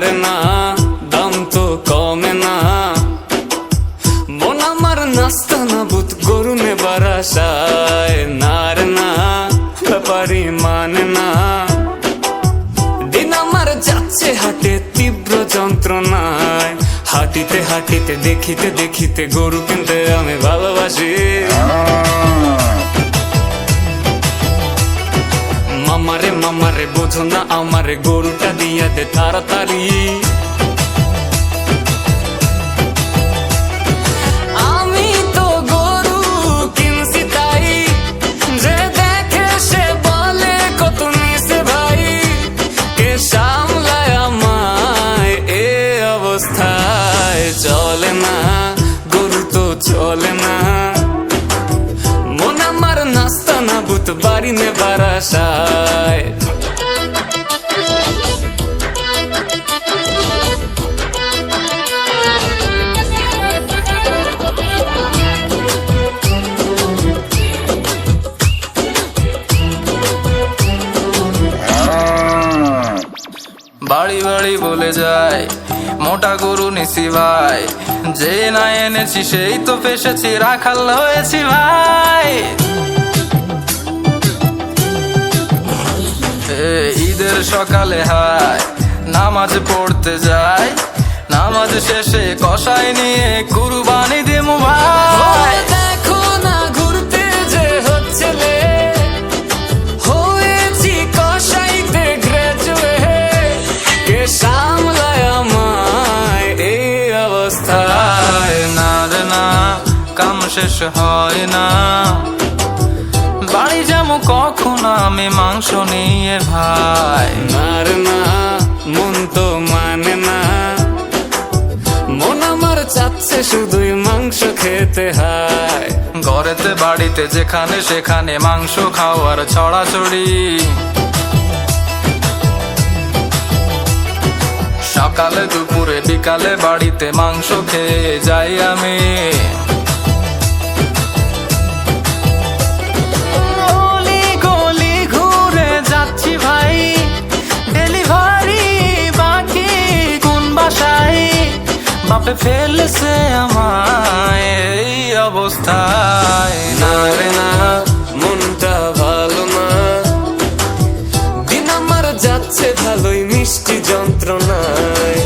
রে না, দাম তো কমে না। মন আমার নাস্তা না বুত গরুনে বারাসায় না রে না ব্যাপারি মানে না। দিন আমার যাচ্ছে হাটে তীব্র যন্ত্রণায়। হাঁটিতে হাঁটিতে, দেখিতে দেখিতে গরু কিনতে আমি ভালোবাসি। মামারে মামারে বোঝো না আমারে, গরুটা দিয়া দে তাড়াতাড়ি। চলে না, গরু তো চলে না। মন আমার নাস্তা না বুত, বাড়ি নে বারাসায় বাড়ি বাড়ি বলে যায়, মোটা গরু নিছি ভাই। যে না এনেছি সেই তো ফেসেছি রাখাল হয়েছি ভাই। ঈদের সকালে হায়, নামাজ পড়তে যায় নামাজ শেষে কষাই নিয়ে কুরবানি দিমু ভাই। শেষ হয় না। বাড়ি যাব কখন আমি মাংস নিয়ে ভাই? আর না মন তো মানে না। মন আমার চাচ্ছে শুধুই মাংস খেতে হয়। ঘরেতে বাড়িতে যেখানে সেখানে মাংস খাওয়ার ছড়াছড়ি। সকালে দুপুরে বিকালে বাড়িতে মাংস খেয়ে যাই আমি। ফেলছে আমায় এই অবস্থায়। না রে না, মনটা ভালো না। দিন আমার যাচ্ছে ভালোই, মিষ্টি যন্ত্রণায়।